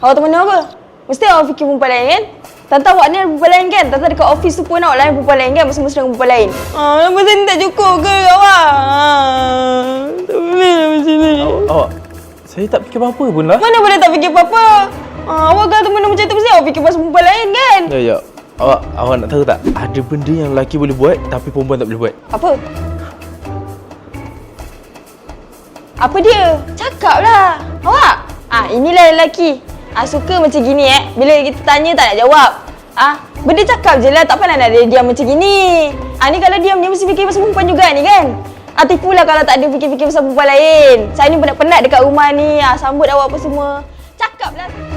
Awak tak mana apa? Mesti awak fikir perempuan lain kan? Tante awak ni ada perempuan lain kan? Tante dekat office tu pun awak lain perempuan lain kan? Mesra-mesra dengan perempuan lain. Ah, kenapa saya ni tak cukup ke awak? Ah, tak boleh lah macam ni. Awak, awak, saya tak fikir apa-apa pun lah. Mana boleh tak fikir apa-apa? Ah, awak kata benda macam tu mesti awak fikir pasal perempuan lain kan? Ya, ya. Awak, awak nak tahu tak? Ada benda yang lelaki boleh buat tapi perempuan tak boleh buat. Apa? Apa dia? Cakap lah. Awak? Ah, inilah lelaki. Ah, suka macam gini eh. Bila kita tanya tak nak jawab. Ah, benda cakap je lah. Tak payah nak dia diam macam gini. Ah, ni kalau diam dia mesti fikir pasal perempuan juga ni kan? Ah, tipulah kalau tak ada fikir-fikir pasal perempuan lain. Saya ni penat-penat dekat rumah ni. Ah, sambut awak apa semua. Cakap lah.